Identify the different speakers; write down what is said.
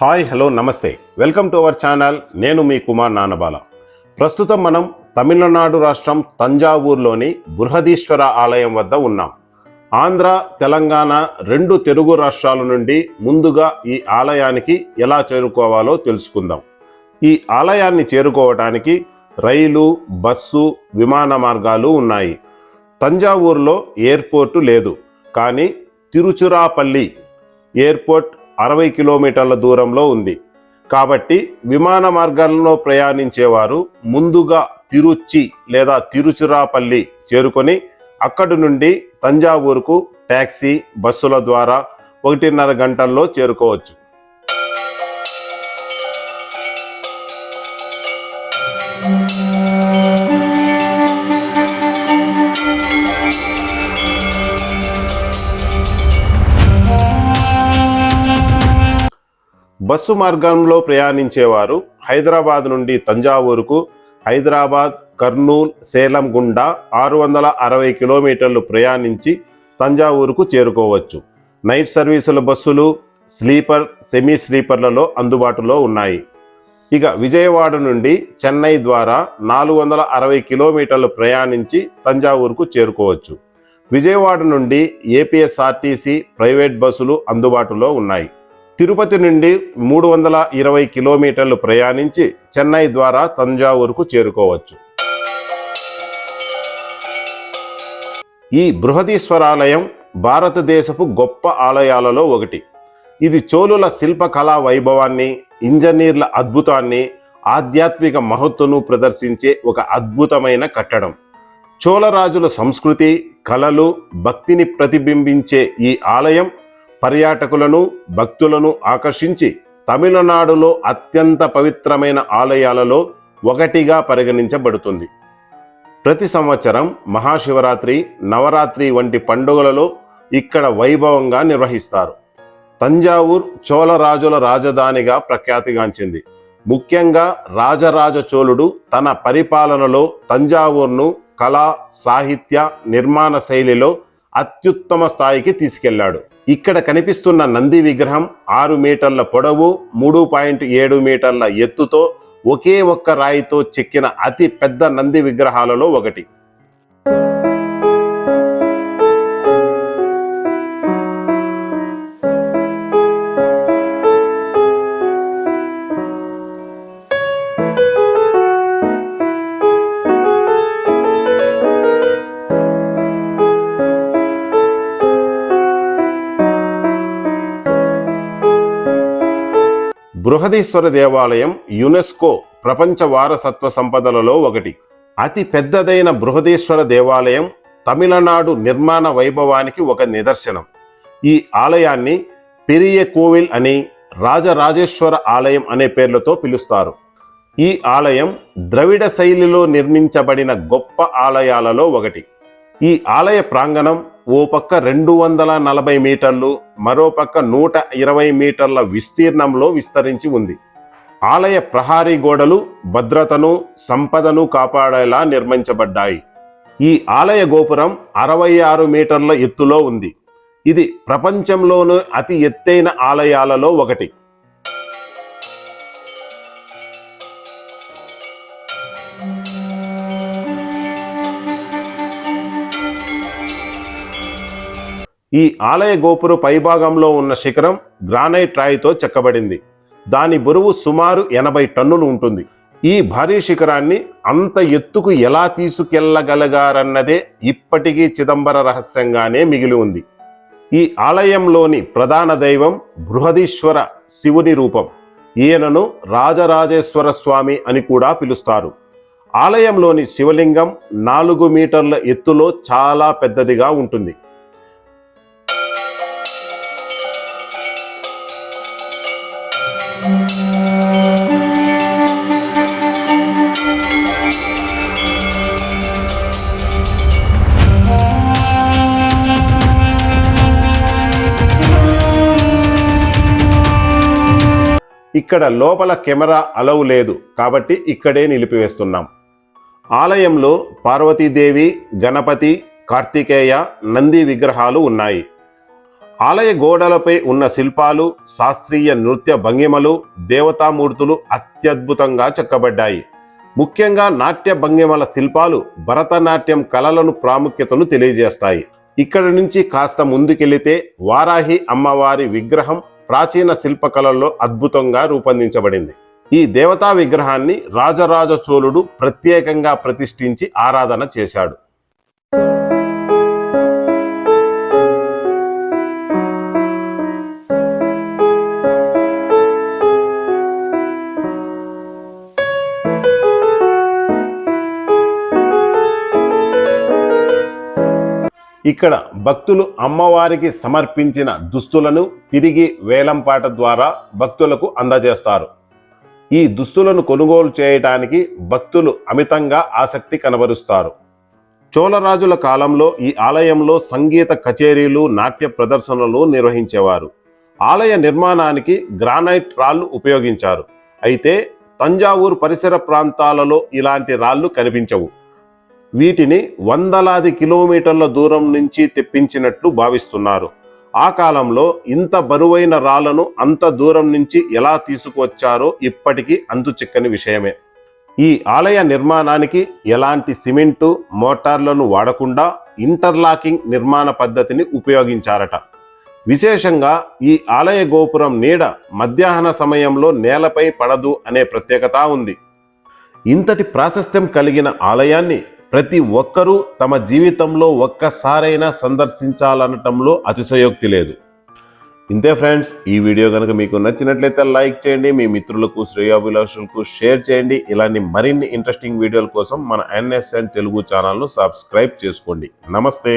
Speaker 1: Hi hello నమస్తే. Welcome to our channel. నేను మీ కుమార్ నానబాల. ప్రస్తుతం మనం తమిళనాడు రాష్ట్రం తంజావూరులోని బృహదీశ్వర ఆలయం వద్ద ఉన్నాం. ఆంధ్ర తెలంగాణ రెండు తెలుగు రాష్ట్రాల నుండి ముందుగా ఈ ఆలయానికి ఎలా చేరుకోవాలో తెలుసుకుందాం. ఈ ఆలయాన్ని చేరుకోవటానికి రైలు బస్సు విమాన మార్గాలు ఉన్నాయి. తంజావూరులో ఎయిర్పోర్టు లేదు. కానీ తిరుచురాపల్లి ఎయిర్పోర్ట్ అరవై కిలోమీటర్ల దూరంలో ఉంది. కాబట్టి విమాన మార్గాల్లో ప్రయాణించేవారు ముందుగా తిరుచి లేదా తిరుచురాపల్లి చేరుకొని అక్కడి నుండి తంజావూరుకు ట్యాక్సీ బస్సుల ద్వారా ఒకటిన్నర గంటల్లో చేరుకోవచ్చు. బస్సు మార్గంలో ప్రయాణించేవారు హైదరాబాద్ నుండి తంజావూరుకు హైదరాబాద్ కర్నూల్ సేలం గుండా ఆరు వందల అరవై కిలోమీటర్లు ప్రయాణించి తంజావూరుకు చేరుకోవచ్చు. నైట్ సర్వీసుల బస్సులు స్లీపర్ సెమీ స్లీపర్లలో అందుబాటులో ఉన్నాయి. ఇక విజయవాడ నుండి చెన్నై ద్వారా నాలుగు వందల అరవై కిలోమీటర్లు ప్రయాణించి తంజావూరుకు చేరుకోవచ్చు. విజయవాడ నుండి ఏపీఎస్ఆర్టీసీ ప్రైవేట్ బస్సులు అందుబాటులో ఉన్నాయి. తిరుపతి నుండి మూడు వందల ఇరవై కిలోమీటర్లు ప్రయాణించి చెన్నై ద్వారా తంజావూరుకు చేరుకోవచ్చు. ఈ బృహదీశ్వరాలయం భారతదేశపు గొప్ప ఆలయాలలో ఒకటి. ఇది చోళుల శిల్పకళా వైభవాన్ని ఇంజనీర్ల అద్భుతాన్ని ఆధ్యాత్మిక మహత్తును ప్రదర్శించే ఒక అద్భుతమైన కట్టడం. చోళరాజుల సంస్కృతి కళలు భక్తిని ప్రతిబింబించే ఈ ఆలయం పర్యాటకులను భక్తులను ఆకర్షించి తమిళనాడులో అత్యంత పవిత్రమైన ఆలయాలలో ఒకటిగా పరిగణించబడుతుంది. ప్రతి సంవత్సరం మహాశివరాత్రి నవరాత్రి వంటి పండుగలలో ఇక్కడ వైభవంగా నిర్వహిస్తారు. తంజావూర్ చోళరాజుల రాజధానిగా ప్రఖ్యాతిగాంచింది. ముఖ్యంగా రాజరాజ చోళుడు తన పరిపాలనలో తంజావూర్ను కళా సాహిత్య నిర్మాణ శైలిలో అత్యుత్తమ స్థాయికి తీసుకెళ్ళాడు. ఇక్కడ కనిపిస్తున్న నంది విగ్రహం ఆరు మీటర్ల పొడవు మూడు పాయింట్ ఏడు మీటర్ల ఎత్తుతో ఒకే ఒక్క రాయితో చెక్కిన అతి పెద్ద నంది విగ్రహాలలో ఒకటి. బృహదీశ్వర దేవాలయం యునెస్కో ప్రపంచ వారసత్వ సంపదలలో ఒకటి. అతి పెద్దదైన బృహదీశ్వర దేవాలయం తమిళనాడు నిర్మాణ వైభవానికి ఒక నిదర్శనం. ఈ ఆలయాన్ని పెరియ కోవిల్ అని రాజరాజేశ్వర ఆలయం అనే పేర్లతో పిలుస్తారు. ఈ ఆలయం ద్రవిడ శైలిలో నిర్మించబడిన గొప్ప ఆలయాలలో ఒకటి. ఈ ఆలయ ప్రాంగణం ఓ పక్క రెండు వందల నలభై మీటర్లు మరో పక్క నూట ఇరవై మీటర్ల విస్తీర్ణంలో విస్తరించి ఉంది. ఆలయ ప్రహారీ గోడలు భద్రతను సంపదను కాపాడేలా నిర్మించబడ్డాయి. ఈ ఆలయ గోపురం అరవై ఆరు మీటర్ల ఎత్తులో ఉంది. ఇది ప్రపంచంలోనే అతి ఎత్తైన ఆలయాలలో ఒకటి. ఈ ఆలయ గోపుర పైభాగంలో ఉన్న శిఖరం గ్రానైట్ రాయితో చెక్కబడింది. దాని బరువు సుమారు ఎనభై టన్నులు ఉంటుంది. ఈ భారీ శిఖరాన్ని అంత ఎత్తుకు ఎలా తీసుకెళ్ళగలగారన్నదే ఇప్పటికీ చిదంబర రహస్యంగానే మిగిలి ఉంది. ఈ ఆలయంలోని ప్రధాన దైవం బృహదీశ్వర శివుని రూపం. ఈయనను రాజరాజేశ్వర స్వామి అని కూడా పిలుస్తారు. ఆలయంలోని శివలింగం నాలుగు మీటర్ల ఎత్తులో చాలా పెద్దదిగా ఉంటుంది. ఇక్కడ లోపల కెమెరా అలవు లేదు కాబట్టి ఇక్కడే నిలిపివేస్తున్నాం. ఆలయంలో పార్వతీదేవి గణపతి కార్తికేయ నంది విగ్రహాలు ఉన్నాయి. ఆలయ గోడలపై ఉన్న శిల్పాలు శాస్త్రీయ నృత్య భంగిమలు దేవతామూర్తులు అత్యద్భుతంగా చెక్కబడ్డాయి. ముఖ్యంగా నాట్య భంగిమల శిల్పాలు భరతనాట్యం కళలను ప్రాముఖ్యతను తెలియజేస్తాయి. ఇక్కడ నుంచి కాస్త ముందుకెళితే వారాహి అమ్మవారి విగ్రహం ప్రాచీన శిల్పకళల్లో అద్భుతంగా రూపొందించబడింది. ఈ దేవతా విగ్రహాన్ని రాజరాజ చోళుడు ప్రత్యేకంగా ప్రతిష్ఠించి ఆరాధన చేశాడు. ఇక్కడ భక్తులు అమ్మవారికి సమర్పించిన దుస్తులను తిరిగి వేలంపాట ద్వారా భక్తులకు అందజేస్తారు. ఈ దుస్తులను కొనుగోలు చేయటానికి భక్తులు అమితంగా ఆసక్తి కనబరుస్తారు. చోళరాజుల కాలంలో ఈ ఆలయంలో సంగీత కచేరీలు నాట్య ప్రదర్శనలు నిర్వహించేవారు. ఆలయ నిర్మాణానికి గ్రానైట్ రాళ్ళు ఉపయోగించారు. అయితే తంజావూరు పరిసర ప్రాంతాలలో ఇలాంటి రాళ్ళు కనిపించవు. వీటిని వందలాది కిలోమీటర్ల దూరం నుంచి తెప్పించినట్లు భావిస్తున్నారు. ఆ కాలంలో ఇంత బరువైన రాళ్ళను అంత దూరం నుంచి ఎలా తీసుకువచ్చారో ఇప్పటికీ అంతు చిక్కని విషయమే. ఈ ఆలయ నిర్మాణానికి ఎలాంటి సిమెంటు మోటార్లను వాడకుండా ఇంటర్లాకింగ్ నిర్మాణ పద్ధతిని ఉపయోగించారట. విశేషంగా ఈ ఆలయ గోపురం నీడ మధ్యాహ్న సమయంలో నేలపై పడదు అనే ప్రత్యేకత ఉంది. ఇంతటి ప్రాశస్త్యం కలిగిన ఆలయాన్ని ప్రతి ఒక్కరూ తమ జీవితంలో ఒక్కసారైనా సందర్శించాలనటంలో అతిశయోక్తి లేదు. ఇంతే ఫ్రెండ్స్ ఈ వీడియో కనుక మీకు నచ్చినట్లయితే లైక్ చేయండి మీ మిత్రులకు శ్రేయాభిలాషులకు షేర్ చేయండి. ఇలాంటి మరిన్ని ఇంట్రెస్టింగ్ వీడియోల కోసం మన ఎన్ఎస్ఎన్ తెలుగు ఛానల్ను సబ్స్క్రైబ్ చేసుకోండి. నమస్తే.